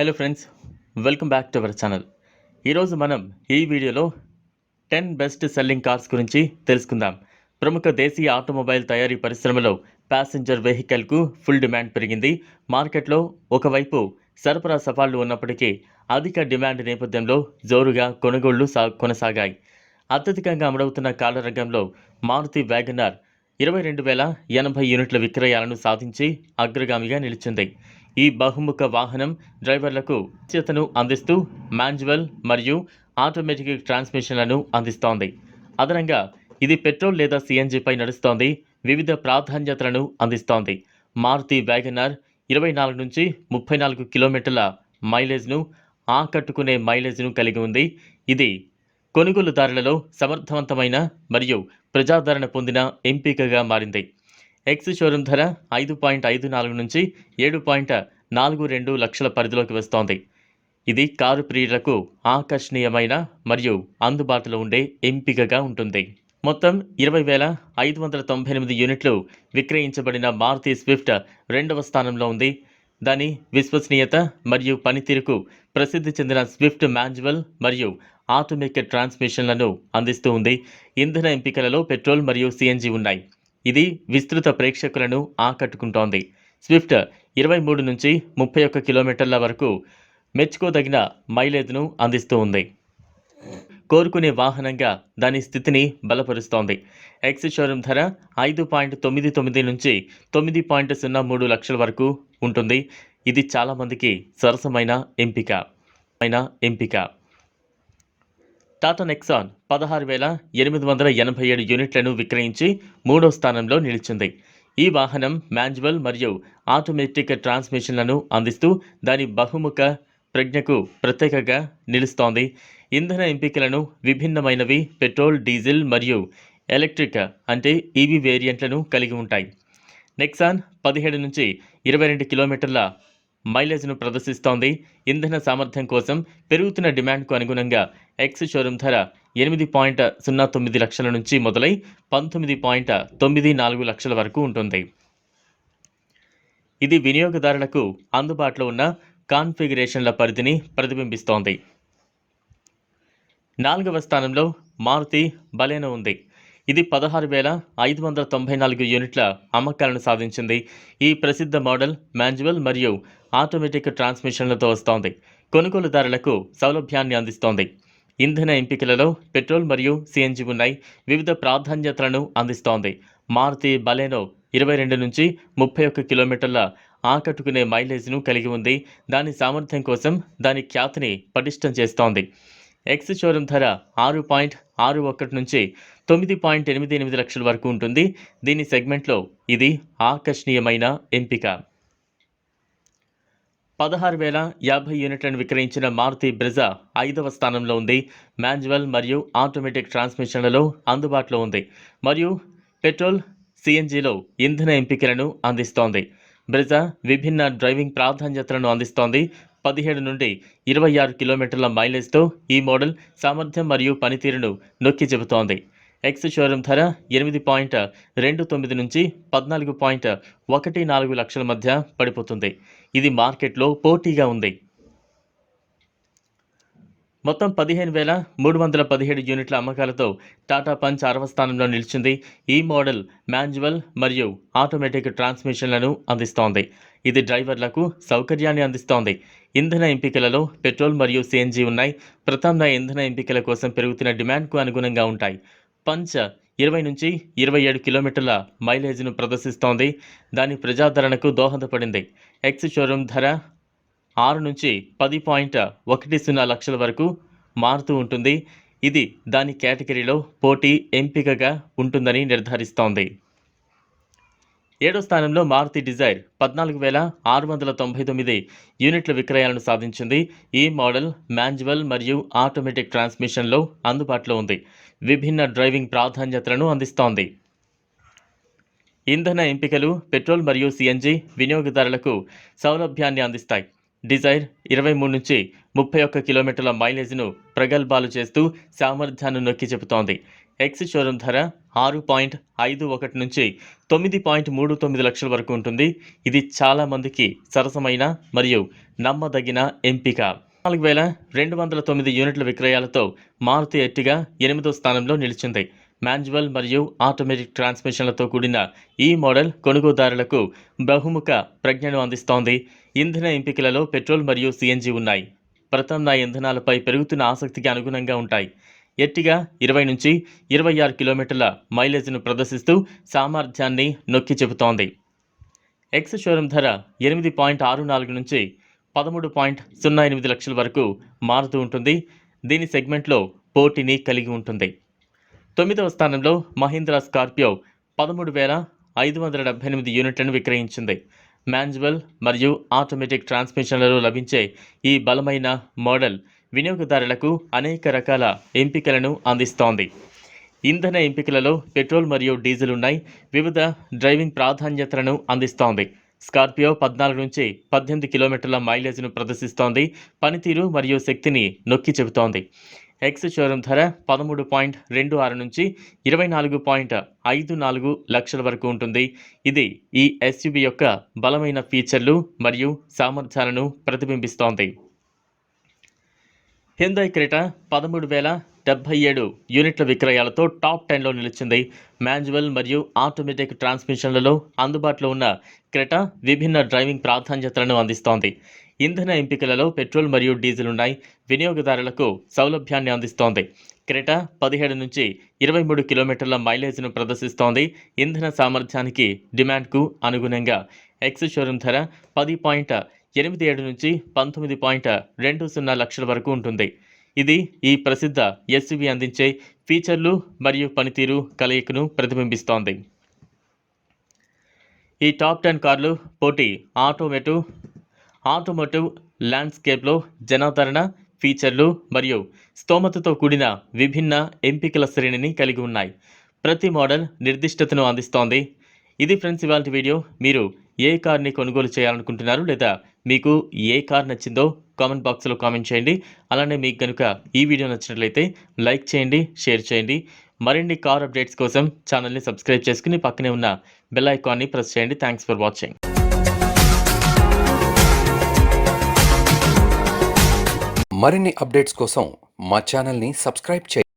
Hello friends welcome back to our channel ఈరోజు మనం ఈ వీడియోలో టెన్ బెస్ట్ సెల్లింగ్ కార్స్ గురించి తెలుసుకుందాం. ప్రముఖ దేశీయ ఆటోమొబైల్ తయారీ పరిశ్రమలో ప్యాసింజర్ వెహికల్కు ఫుల్ డిమాండ్ పెరిగింది. మార్కెట్లో ఒకవైపు సరఫరా సవాళ్ళు ఉన్నప్పటికీ అధిక డిమాండ్ నేపథ్యంలో జోరుగా కొనుగోళ్ళు సా కొనసాగాయి. అత్యధికంగా అమలవుతున్న కార్ల రంగంలో మారుతి వ్యాగనార్ ఇరవై రెండు వేల ఎనభై యూనిట్ల విక్రయాలను సాధించి అగ్రగామిగా నిలిచింది. ఈ బహుముఖ వాహనం డ్రైవర్లకు చేతను అందిస్తూ మాన్యువల్ మరియు ఆటోమేటిక్ ట్రాన్స్మిషన్లను అందిస్తోంది. అదనంగా ఇది పెట్రోల్ లేదా సిఎన్జిపై నడుస్తోంది. వివిధ ప్రాధాన్యతలను అందిస్తోంది. మారుతి వ్యాగనార్ ఇరవై నాలుగు నుంచి ముప్పై నాలుగు కిలోమీటర్ల మైలేజ్ను ఆకట్టుకునే మైలేజ్ను కలిగి ఉంది. ఇది కొనుగోలుదారులలో సమర్థవంతమైన మరియు ప్రజాదరణ పొందిన ఎంపికగా మారింది. ఎక్స్ షోరూమ్ ధర ఐదు పాయింట్ ఐదు నాలుగు నుంచి ఏడు పాయింట్ నాలుగు రెండు లక్షల పరిధిలోకి వస్తోంది. ఇది కారు ప్రియులకు ఆకర్షణీయమైన మరియు అందుబాటులో ఉండే ఎంపికగా ఉంటుంది. మొత్తం ఇరవై వేల ఐదు వందల తొంభై ఎనిమిది యూనిట్లు విక్రయించబడిన మారుతి స్విఫ్ట్ రెండవ స్థానంలో ఉంది. దాని విశ్వసనీయత మరియు పనితీరుకు ప్రసిద్ధి చెందిన స్విఫ్ట్ మాన్యువల్ మరియు ఆటోమేటిక్ ట్రాన్స్మిషన్లను అందిస్తూ ఉంది. ఇంధన ఎంపికలలో పెట్రోల్ మరియు సిఎన్జి ఉన్నాయి. ఇది విస్తృత ప్రేక్షకులను ఆకట్టుకుంటోంది. స్విఫ్ట్ ఇరవై మూడు నుంచి ముప్పై ఒక్క కిలోమీటర్ల వరకు మెచ్చుకోదగిన మైలేజ్ను అందిస్తూ ఉంది. కోరుకునే వాహనంగా దాని స్థితిని బలపరుస్తోంది. ఎక్స్ షోరూమ్ ధర ఐదు పాయింట్ తొమ్మిది తొమ్మిది నుంచి తొమ్మిది పాయింట్ సున్నా మూడు లక్షల వరకు ఉంటుంది. ఇది చాలామందికి సరసమైన ఎంపిక. అయిన ఎంపిక. టాటా నెక్సాన్ పదహారు వేల ఎనిమిది వందల ఎనభై ఏడు యూనిట్లను విక్రయించి మూడో స్థానంలో నిలిచింది. ఈ వాహనం మాన్యువల్ మరియు ఆటోమేటిక్ ట్రాన్స్మిషన్లను అందిస్తూ దాని బహుముఖ ప్రజ్ఞకు ప్రత్యేకగా నిలుస్తోంది. ఇంధన ఎంపికలను విభిన్నమైనవి పెట్రోల్ డీజిల్ మరియు ఎలక్ట్రిక్ అంటే ఈవీ వేరియంట్లను కలిగి ఉంటాయి. నెక్సాన్ పదిహేడు నుంచి ఇరవై రెండు కిలోమీటర్ల మైలేజ్ను ప్రదర్శిస్తోంది. ఇంధన సామర్థ్యం కోసం పెరుగుతున్న డిమాండ్కు అనుగుణంగా ఎక్స్ షోరూమ్ ధర ఎనిమిది పాయింట్ సున్నా తొమ్మిది లక్షల నుంచి మొదలై పంతొమ్మిది పాయింట్ తొమ్మిది నాలుగు లక్షల వరకు ఉంటుంది. ఇది వినియోగదారులకు అందుబాటులో ఉన్న కాన్ఫిగరేషన్ల పరిధిని ప్రతిబింబిస్తోంది. నాలుగవ స్థానంలో మారుతి బలేనో ఉంది. ఇది పదహారు వేల ఐదు వందల తొంభై నాలుగు యూనిట్ల అమ్మకాలను సాధించింది. ఈ ప్రసిద్ధ మోడల్ మాన్యువల్ మరియు ఆటోమేటిక్ ట్రాన్స్మిషన్లతో వస్తోంది. కొనుగోలుదారులకు సౌలభ్యాన్ని అందిస్తోంది. ఇంధన ఎంపికలలో పెట్రోల్ మరియు సిఎన్జి ఉన్నాయి. వివిధ ప్రాధాన్యతలను అందిస్తోంది. మారుతి బలేనో ఇరవై రెండు నుంచి ముప్పై ఒక్క కిలోమీటర్ల ఆకట్టుకునే మైలేజ్ను కలిగి ఉంది. దాని సామర్థ్యం కోసం దాని ఖ్యాతిని పటిష్టం చేస్తోంది. ఎక్స్ షోరూమ్ ధర ఆరు పాయింట్ ఆరు ఒకటి నుంచి తొమ్మిది పాయింట్ ఎనిమిది ఎనిమిది లక్షల వరకు ఉంటుంది. దీని సెగ్మెంట్లో ఇది ఆకర్షణీయమైన ఎంపిక. పదహారు వేల యాభై యూనిట్లను విక్రయించిన మారుతి బ్రెజా ఐదవ స్థానంలో ఉంది. మాన్యువల్ మరియు ఆటోమేటిక్ ట్రాన్స్మిషన్లలో అందుబాటులో ఉంది. మరియు పెట్రోల్ సిఎన్జిలో ఇంధన ఎంపికలను అందిస్తోంది. బ్రెజా విభిన్న డ్రైవింగ్ ప్రాధాన్యతలను అందిస్తోంది. పదిహేడు నుండి ఇరవై ఆరు కిలోమీటర్ల మైలేజ్తో ఈ మోడల్ సామర్థ్యం మరియు పనితీరును నొక్కి చెబుతోంది. ఎక్స్ షోరూమ్ ధర ఎనిమిది పాయింట్ రెండు తొమ్మిది నుంచి పద్నాలుగు పాయింట్ ఒకటి నాలుగు లక్షల మధ్య పడిపోతుంది. ఇది మార్కెట్లో పోటీగా ఉంది. మొత్తం పదిహేను వేల మూడు వందల పదిహేడు యూనిట్ల అమ్మకాలతో టాటా పంచ్ అరవ స్థానంలో నిలిచింది. ఈ మోడల్ మాన్యువల్ మరియు ఆటోమేటిక్ ట్రాన్స్మిషన్లను అందిస్తోంది. ఇది డ్రైవర్లకు సౌకర్యాన్ని అందిస్తోంది. ఇంధన ఎంపికలలో పెట్రోల్ మరియు సిఎన్జి ఉన్నాయి. ప్రత్యామ్నాయ ఇంధన ఎంపికల కోసం పెరుగుతున్న డిమాండ్కు అనుగుణంగా ఉంటాయి. పంచ్ ఇరవై నుంచి ఇరవై ఏడు కిలోమీటర్ల మైలేజ్ను ప్రదర్శిస్తోంది. దాని ప్రజాదరణకు దోహదపడింది. ఎక్స్ షోరూమ్ ధర ఆరు నుంచి పది పాయింట్ ఒకటి సున్నా లక్షల వరకు మారుతూ ఉంటుంది. ఇది దాని కేటగిరీలో పోటీ ఎంపికగా ఉంటుందని నిర్ధారిస్తోంది. ఏడో స్థానంలో మారుతి డిజైర్ పద్నాలుగు వేల ఆరు వందల తొంభై తొమ్మిది యూనిట్ల విక్రయాలను సాధించింది. ఈ మోడల్ మాన్యువల్ మరియు ఆటోమేటిక్ ట్రాన్స్మిషన్లో అందుబాటులో ఉంది. విభిన్న డ్రైవింగ్ ప్రాధాన్యతలను అందిస్తోంది. ఇంధన ఎంపికలు పెట్రోల్ మరియు సిఎన్జి వినియోగదారులకు సౌలభ్యాన్ని అందిస్తాయి. డిజైర్ ఇరవై మూడు నుంచి ముప్పై ఒక్క కిలోమీటర్ల మైలేజ్ను ప్రగల్భాలు చేస్తూ సామర్థ్యాన్ని నొక్కి చెబుతోంది. ఎక్స్ షోరూమ్ ధర ఆరు పాయింట్ ఐదు ఒకటి నుంచి తొమ్మిది పాయింట్ మూడు తొమ్మిది లక్షల వరకు ఉంటుంది. ఇది చాలా మందికి సరసమైన మరియు నమ్మదగిన ఎంపిక. నాలుగు వేల రెండు వందల తొమ్మిది యూనిట్ల విక్రయాలతో మారుతి ఎట్టిగా ఎనిమిదో స్థానంలో నిలిచింది. మాన్యువల్ మరియు ఆటోమేటిక్ ట్రాన్స్మిషన్లతో కూడిన ఈ మోడల్ కొనుగోదారులకు బహుముఖ ప్రజ్ఞను అందిస్తోంది. ఇంధన ఎంపికలలో పెట్రోల్ మరియు సిఎన్జి ఉన్నాయి. ప్రత్యామ్నాయ ఇంధనాలపై పెరుగుతున్న ఆసక్తికి అనుగుణంగా ఉంటాయి. ఎట్టిగా ఇరవై నుంచి ఇరవై ఆరు కిలోమీటర్ల మైలేజ్ను ప్రదర్శిస్తూ సామర్థ్యాన్ని నొక్కి చెబుతోంది. ఎక్స్ షోరూమ్ ధర ఎనిమిది పాయింట్ ఆరు నాలుగు నుంచి పదమూడు పాయింట్ సున్నా ఎనిమిది లక్షల వరకు మారుతూ ఉంటుంది. దీని సెగ్మెంట్లో పోటీని కలిగి ఉంటుంది. తొమ్మిదవ స్థానంలో మహీంద్రా స్కార్పియో పదమూడు వేల ఐదు వందల డెబ్బై ఎనిమిది యూనిట్లను విక్రయించింది. మాన్యువల్ మరియు ఆటోమేటిక్ ట్రాన్స్మిషన్లలో లభించే ఈ బలమైన మోడల్ వినియోగదారులకు అనేక రకాల ఎంపికలను అందిస్తోంది. ఇంధన ఎంపికలలో పెట్రోల్ మరియు డీజిల్ ఉన్నాయి వివిధ డ్రైవింగ్ ప్రాధాన్యతలను అందిస్తోంది. స్కార్పియో పద్నాలుగు నుంచి పద్దెనిమిది కిలోమీటర్ల మైలేజ్ను ప్రదర్శిస్తోంది. పనితీరు మరియు శక్తిని నొక్కి చెబుతోంది. ఎక్స్ షోరూమ్ ధర పదమూడు పాయింట్ రెండు ఆరు నుంచి ఇరవై నాలుగు పాయింట్ ఐదు నాలుగు లక్షల వరకు ఉంటుంది. ఇది ఈ ఎస్యుబి యొక్క బలమైన ఫీచర్లు మరియు సామర్థ్యాలను ప్రతిబింబిస్తోంది. హ్యుందాయ్ క్రెటా పదమూడు వేల డెబ్బై ఏడు యూనిట్ల విక్రయాలతో టాప్ టెన్లో నిలిచింది మాన్యువల్ మరియు ఆటోమేటిక్ ట్రాన్స్మిషన్లలో అందుబాటులో ఉన్న క్రెటా విభిన్న డ్రైవింగ్ ప్రాధాన్యతలను అందిస్తోంది. ఇంధన ఎంపికలలో పెట్రోల్ మరియు డీజిల్ ఉన్నాయి వినియోగదారులకు సౌలభ్యాన్ని అందిస్తోంది. క్రెటా పదిహేడు నుంచి ఇరవై మూడు కిలోమీటర్ల మైలేజ్ను ప్రదర్శిస్తోంది. ఇంధన సామర్థ్యానికి డిమాండ్కు అనుగుణంగా ఎక్స్ షోరూమ్ ధర పది పాయింట్ ఎనిమిది ఏడు నుంచి పంతొమ్మిది పాయింట్ రెండు సున్నా లక్షల వరకు ఉంటుంది. ఇది ఈ ప్రసిద్ధ ఎస్యువి అందించే ఫీచర్లు మరియు పనితీరు కలయికను ప్రతిబింబిస్తోంది. ఈ టాప్ టెన్ కార్లు పోటీ ఆటోమేటివ్ ఆటోమోటివ్ ల్యాండ్స్కేప్లో జనాదరణ ఫీచర్లు మరియు స్తోమతతో కూడిన విభిన్న ఎంపికల శ్రేణిని కలిగి ఉన్నాయి. ప్రతి మోడల్ నిర్దిష్టతను అందిస్తోంది. ఇది ఫ్రెండ్స్ ఇవాళ వీడియో. మీరు ఏ కార్ని కొనుగోలు చేయాలనుకుంటున్నారు లేదా మీకు ఏ కార్ నచ్చిందో కామెంట్ బాక్స్లో కామెంట్ చేయండి. అలానే మీకు కనుక ఈ వీడియో నచ్చినట్లయితే లైక్ చేయండి షేర్ చేయండి. మరిన్ని కార్ అప్డేట్స్ కోసం ఛానల్ని సబ్స్క్రైబ్ చేసుకుని పక్కనే ఉన్న బెల్ ఐకాన్ని ప్రెస్ చేయండి. థ్యాంక్స్ ఫర్ వాచింగ్ మరిన్ని అప్డేట్స్ కోసం మా ఛానల్ని సబ్స్క్రైబ్ చేయండి.